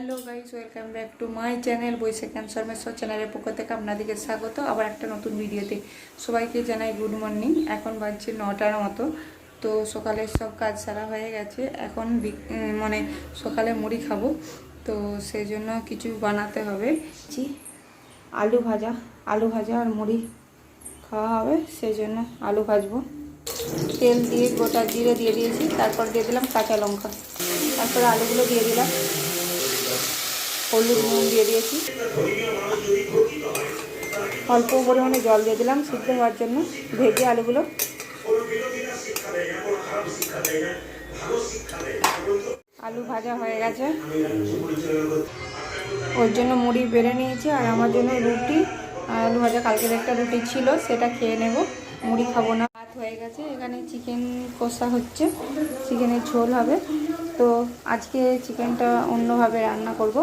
Hello guys, welcome back to my channel Boishakh cancer মেসর চ্যানেলের পক্ষ থেকে আপনাদেরকে স্বাগত। আবার একটা নতুন ভিডিওতে সবাইকে জানাই গুড মর্নিং। এখন বাজছে নটার মতো, তো সকালে সব কাজ সারা হয়ে গেছে। এখন মানে সকালে মুড়ি খাব, তো সেই জন্য কিছু বানাতে হবে। জি আলু ভাজা আলু ভাজা আর মুড়ি খাওয়া হবে, সেই জন্য আলু ভাজবো। তেল দিয়ে গোটা জিরে দিয়ে দিয়েছি, তারপর দিয়ে দিলাম কাঁচা লঙ্কা। তারপর আলুগুলো দিয়ে দিলাম। হলুদ নুন দিয়ে দিয়েছি। অল্প পরিমাণে জল দিয়ে দিলাম, সিদ্ধ হওয়ার জন্য ভেজে আলুগুলো। আলু ভাজা হয়ে গেছে। ওর জন্য মুড়ি বেড়ে নিয়েছি, আর আমার জন্য রুটি। আলু ভাজা, কালকের একটা রুটি ছিল, সেটা খেয়ে নেব। মুড়ি খাব না। ভাত হয়ে গেছে, এখানে চিকেন কষা হচ্ছে। চিকেনের ঝোল হবে। তো আজকে চিকেনটা অন্যভাবে রান্না করব।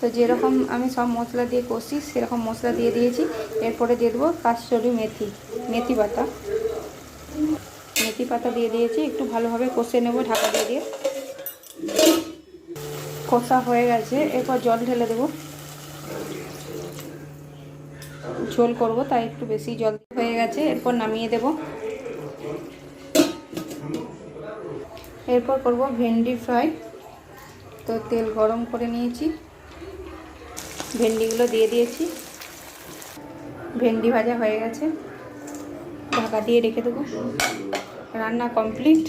তো যেরকম আমি সব মশলা দিয়ে কষি, সেরকম মশলা দিয়ে দিয়েছি। এরপরে দিয়ে দেবো কাশরি মেথি মেথি পাতা। মেথি পাতা দিয়ে দিয়েছি, একটু ভালোভাবে কষে নেব, ঢাকা দিয়ে দিয়ে। কষা হয়ে গেছে, এরপর জল ঢেলে দেবো। ঝোল করব, তাই একটু বেশি জল হয়ে গেছে, এরপর নামিয়ে দেব। এরপর করব ভেন্ডি ফ্রাই। তো তেল গরম করে নিয়েছি। ভেন্ডিগুলো দিয়ে দিয়েছি। ভেন্ডি ভাজা হয়ে গেছে। ঢাকা দিয়ে রেখে দেবো। রান্না কমপ্লিট।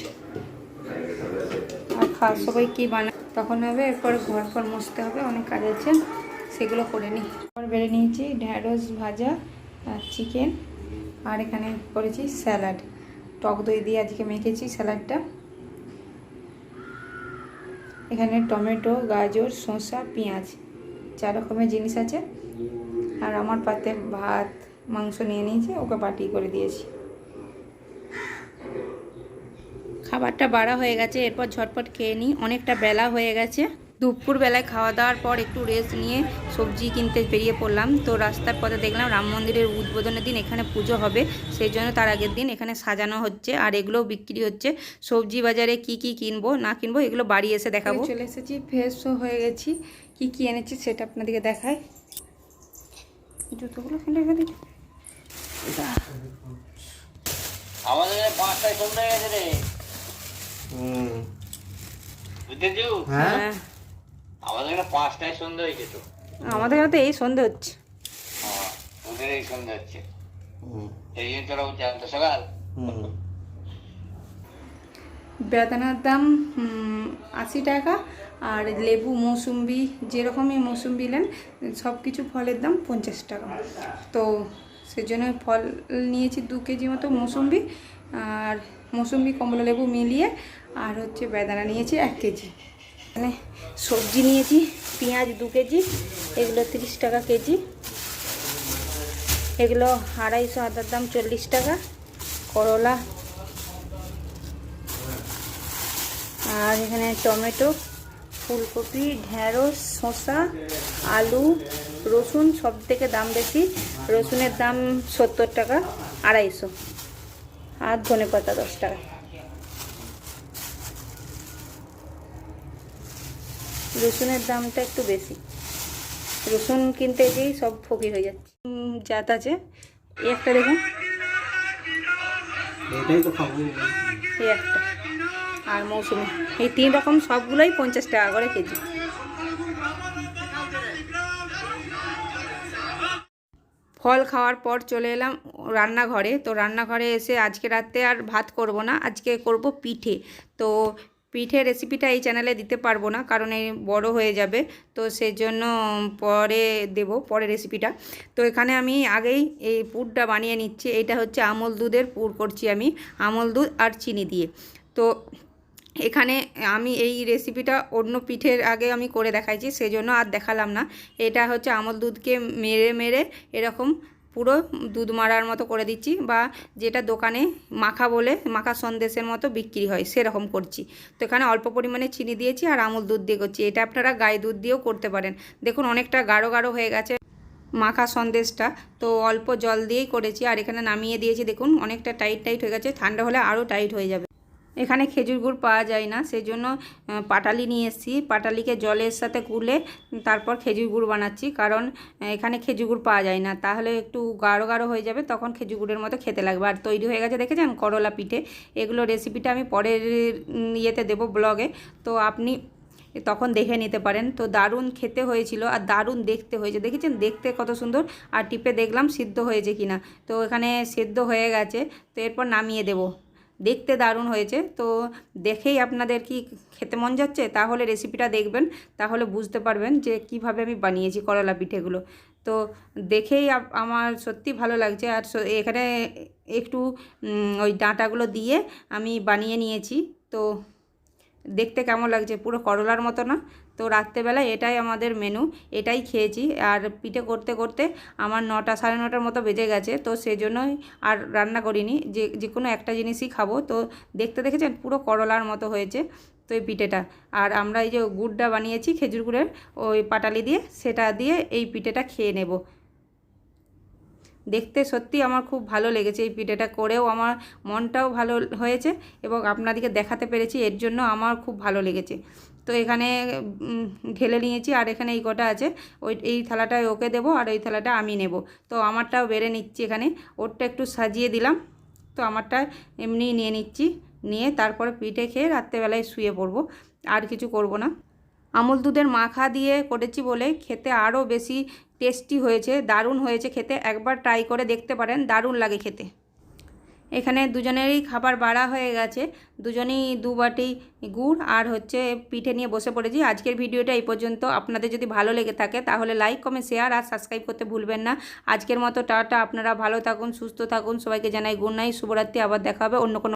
আর খাওয়ার সবাই কী বানায়? তখন হবে, এরপর ঘর ফর মুছতে হবে, অনেক কাজ আছে। সেগুলো করে নিই। এরপর বেড়ে নিয়েছি ঢ্যাঁড়স ভাজা আর চিকেন। আর এখানে করেছি স্যালাড। টক দই দিয়ে আজকে মেখেছি স্যালাডটা। এখানে টমেটো, গাজর, শসা, পেঁয়াজ। চার রকমের জিনিস আছে। আর আমার পাতে ভাত, মাংস নিয়ে নিয়েছে, ওকে বাটি করে দিয়েছি। খাবারটা বাড়া হয়ে গেছে, এরপর ঝটপট খেয়ে নিই। অনেকটা বেলা হয়ে গেছে। দুপুর বেলায় খাওয়া দাওয়ার পর একটু রেস্ট নিয়ে সবজি কিনতে বেরিয়ে পড়লাম। তো রাস্তার পথে দেখলাম রাম মন্দিরের উদ্বোধনের দিন এখানে পুজো হবে। সেই জন্য তার আগের দিন এখানে সাজানো হচ্ছে। আর এগুলোও বিক্রি হচ্ছে। সবজি বাজারে কি কি কিনবো, না কিনবো, এগুলো বাড়ি এসে দেখাবো। চলে এসেছি ফ্রেশও হয়ে গেছি। কি কি এনেছি সেটা আপনাদেরকে দেখাই। জুতোগুলো ফেলে ফেলে। আমাদের এখানে পাঁচটায় সন্ধ্যা গেছে রে। বুঝতেছু হ্যাঁ? আমাদের এখানে পাঁচটায় হয়েছে তো আমাদের এখানে তো এই সন্ধে হচ্ছে। হ্যাঁ, ওদের এই সন্ধ্যা হচ্ছে এই জন্য তোরা উঠছে এত সকাল। বেদানার দাম উম, আশি টাকা। আর লেবু, মৌসুম্বি, যেরকমই মৌসুম্বি নেন, সব কিছু ফলের দাম পঞ্চাশ টাকা। তো সেজন্য ফল নিয়েছি দু কেজি মতো মৌসুম্বি, আর মৌসুম্বি, কমলা লেবু মিলিয়ে, আর হচ্ছে বেদানা নিয়েছি এক কেজি। মানে সবজি নিয়েছি, পেঁয়াজ দু কেজি, এগুলো তিরিশ টাকা কেজি। এগুলো আড়াইশো আদার দাম চল্লিশ টাকা, করলা। আর এখানে টমেটো ফুলকপি ঢ্যাঁড়স শসা আলু রসুন সব থেকে দাম বেশি। রসুনের দাম সত্তর টাকা আড়াইশো। আর ধনে পাতা দশ টাকা। রসুনের দামটা একটু বেশি। রসুন কিনতে গিয়েই সব ফকির হয়ে যাচ্ছে। জাত আছে। এই একটা দেখুন। এই একটা। আর মৌসুমি। এই তিন রকম সবগুলোই পঞ্চাশ টাকা করে কেজি। ফল খাওয়ার পর চলে এলাম রান্নাঘরে। তো রান্নাঘরে এসে আজকে রাতে আর ভাত করব না, আজকে করব পিঠে। তো পিঠে রেসিপিটা এই চ্যানেলে দিতে পারব না, কারণ এই বড় হয়ে যাবে। তো সেই জন্য পরে দেব, পরে রেসিপিটা তো এখানে আমি আগেই এই পুরটা বানিয়ে নিচ্ছি। এটা হচ্ছে আমল দুধের পুর করছি আমি, আমল দুধ আর চিনি দিয়ে। তো এখানে আমি এই রেসিপিটা অন্য পিঠের আগে আমি করে দেখাইছি, সেজন্য আর দেখালাম না। এটা হচ্ছে আমল দুধকে মেরে মেরে এরকম পুরো দুধ মারার মতো করে দিচ্ছি বা যেটা দোকানে মাখা বলে, মাখা সন্দেশের মতো বিক্রি হয়, সেরকম করছি। তো এখানে অল্প পরিমাণে চিনি দিয়েছি আর আমল দুধ দিয়ে করছি। এটা আপনারা গায়ে দুধ দিয়েও করতে পারেন। দেখুন অনেকটা গাঢ় গাঢ় হয়ে গেছে মাখা সন্দেশটা। তো অল্প জল দিয়েই করেছি আর এখানে নামিয়ে দিয়েছি, দেখুন অনেকটা টাইট টাইট হয়ে গেছে। ঠান্ডা হলে আরও টাইট হয়ে যাবে। এখানে খেজুর গুড় পাওয়া যায় না সেই জন্য পাটালি নিয়ে এসেছি। পাটালিকে জলের সাথে গুলে তারপর খেজুর গুড় বানাচ্ছি, কারণ এখানে খেজুর গুড় পাওয়া যায় না। তাহলে একটু গাঢ় গাঢ় হয়ে যাবে, তখন খেজুর গুড়ের মতো খেতে লাগবে। আর তৈরি হয়ে গেছে, দেখেছেন? করলা পিঠে। এগুলো রেসিপিটা আমি পরের ইয়েতে দেবো ব্লগে। তো আপনি তখন দেখে নিতে পারেন। তো দারুণ খেতে হয়েছিল, আর দারুণ দেখতে হয়েছে। দেখেছেন? দেখতে কত সুন্দর, আর টিপে দেখলাম সিদ্ধ হয়েছে কিনা। তো এখানে সেদ্ধ হয়ে গেছে, তো এরপর নামিয়ে দেবো। দেখতে দারুণ হয়েছে। তো দেখেই আপনাদের কি খেতে মন যাচ্ছে? তাহলে রেসিপিটা দেখবেন। তাহলে বুঝতে পারবেন যে কীভাবে আমি বানিয়েছি করলা পিঠেগুলো। তো দেখেই আমার সত্যি ভালো লাগছে। আর এখানে একটু ওই ডাঁটাগুলো দিয়ে আমি বানিয়ে নিয়েছি। তো দেখতে কেমন লাগছে? পুরো করলার মতো না? তো রাত্রেবেলায় এটাই আমাদের মেনু এটাই খেয়েছি। আর পিঠে করতে করতে আমার নটা সাড়ে নটার মতো বেজে গেছে, তো সেই জন্যই আর রান্না করিনি। যে যে কোনো একটা জিনিসই খাব। তো দেখতে দেখেছেন? পুরো করলার মতো হয়েছে তো এই পিঠেটা। আর আমরা এই যে গুড়টা বানিয়েছি খেজুর গুড়ের, ওই পাটালি দিয়ে, সেটা দিয়ে এই পিঠেটা খেয়ে নেব। দেখতে সত্যি আমার খুব ভালো লেগেছে এই পিঠেটা করেও। আমার মনটাও ভালো হয়েছে এবং আপনাদেরকে দেখাতে পেরেছি, এর জন্য আমার খুব ভালো লেগেছে। তো এখানে ঢেলে নিয়েছি আর এখানে এই কটা আছে। ওই, এই থালাটায় ওকে দেবো আর এই থালাটা আমি নেব। তো আমারটাও বেড়ে নিচ্ছি এখানে। ওরটা একটু সাজিয়ে দিলাম। তো আমারটা এমনি নিয়ে নিচ্ছি। নিয়ে তারপরে পিঠে খেয়ে রাত্রেবেলায় শুয়ে পড়ব। আর কিছু করব না। আমুল দুধের মাখা দিয়ে করেছি বলে খেতে আরও বেশি টেস্টি হয়েছে, দারুণ হয়েছে খেতে। একবার ট্রাই করে দেখতে পারেন, দারুণ লাগে খেতে। এখানে দুজনেরই খাবার বাড়া হয়ে গেছে। দুজনেই দু বাটি গুড় আর হচ্ছে পিঠে নিয়ে বসে পড়েছি। আজকের ভিডিওটা এই পর্যন্ত। আপনাদের যদি ভালো লেগে থাকে তাহলে লাইক কমেন্ট শেয়ার আর সাবস্ক্রাইব করতে ভুলবেন না। আজকের মতো টাটা। আপনারা ভালো থাকুন, সুস্থ থাকুন। সবাইকে জানাই গুড নাইট শুভরাত্রি। আবার দেখা হবে অন্য কোনো